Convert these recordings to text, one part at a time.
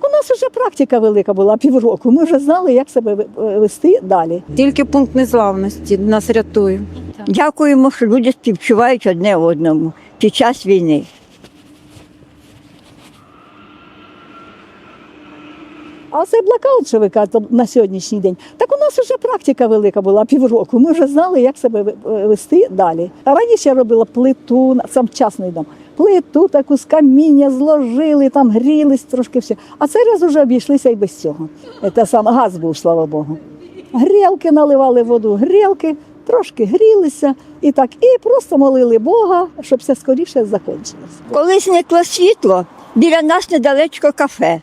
Так у нас вже практика велика була півроку. Ми вже знали, як себе ви- вести далі. Тільки пункт незламності нас рятує. Дякуємо, що люди співчувають одне одному під час війни. А цей блокаут, що ви кажете, на сьогоднішній день, так у нас вже практика велика була півроку. Ми вже знали, як себе ви- вести далі. А раніше я робила плиту, сам частний дом. Плиту таку з каміння зложили, там грілись трошки все. А цей раз вже обійшлися і без цього. Це сам газ був, слава Богу. Грілки наливали воду, грілки, трошки грілися і так, і просто молили Бога, щоб все скоріше закінчилось. Коли зникло світло, біля нас недалечко кафе.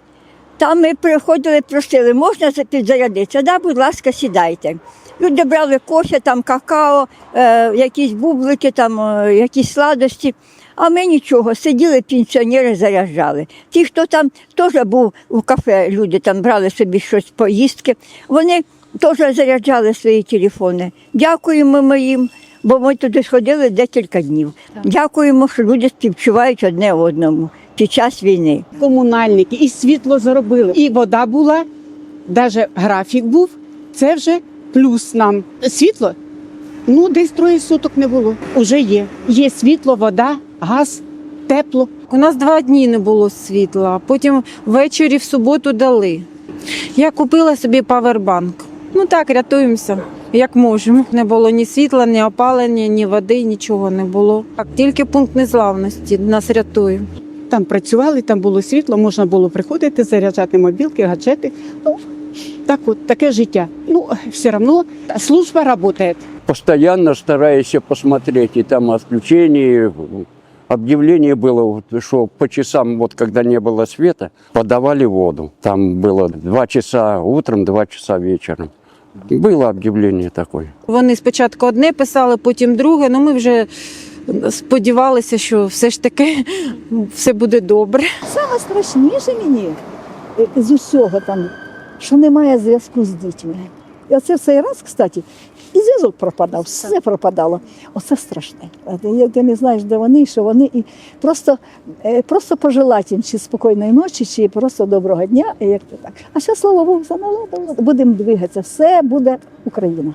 Там ми приходили, просили, можна за- підзарядитися? Да, будь ласка, сідайте. Люди брали кофе, там какао, е, якісь бублики, там, е, якісь сладості. А ми нічого, сиділи пенсіонери, заряджали. Ті, хто там теж був у кафе, люди там брали собі щось поїстки, вони теж заряджали свої телефони. Дякуємо ми їм, бо ми туди сходили декілька днів. Дякуємо, що люди співчувають одне одному під час війни. комунальники, і світло заробили, і вода була, навіть графік був. Це вже плюс нам. Світло? Ну, десь троє суток не було. Уже є. Є світло, вода, газ, тепло. У нас два дні не було світла, потім ввечері в суботу дали. Я купила собі павербанк. Ну так, рятуємося, як можемо. Не було ні світла, ні опалення, ні води, нічого не було. Так, тільки пункт незламності нас рятує Там працювали, там було світло, можна було приходити, заряджати мобілки, гаджети. Ну, так от, таке життя. Ну, все одно служба працює. постоянно стараюсь посмотреть, и там отключение, объявление было, вот, что по часам, вот когда не было света, подавали воду. Там было два часа утром, два часа вечером. Было объявление такое. Вони спочатку одне писали, потім друге. Ну ми вже сподівалися, що все ж таки все буде добре. Саме страшніше мені е, з усього там, що немає зв'язку з дітьми. І оце в цей раз, кстати, і зв'язок пропадав, все пропадало. Оце страшне. Ти, не знаєш, де вони, що вони. І просто, е, просто пожелати їм чи спокійної ночі, чи просто доброго дня, як то так. А ще, слава Богу, все наладило. Будемо двигатися. Все буде Україна.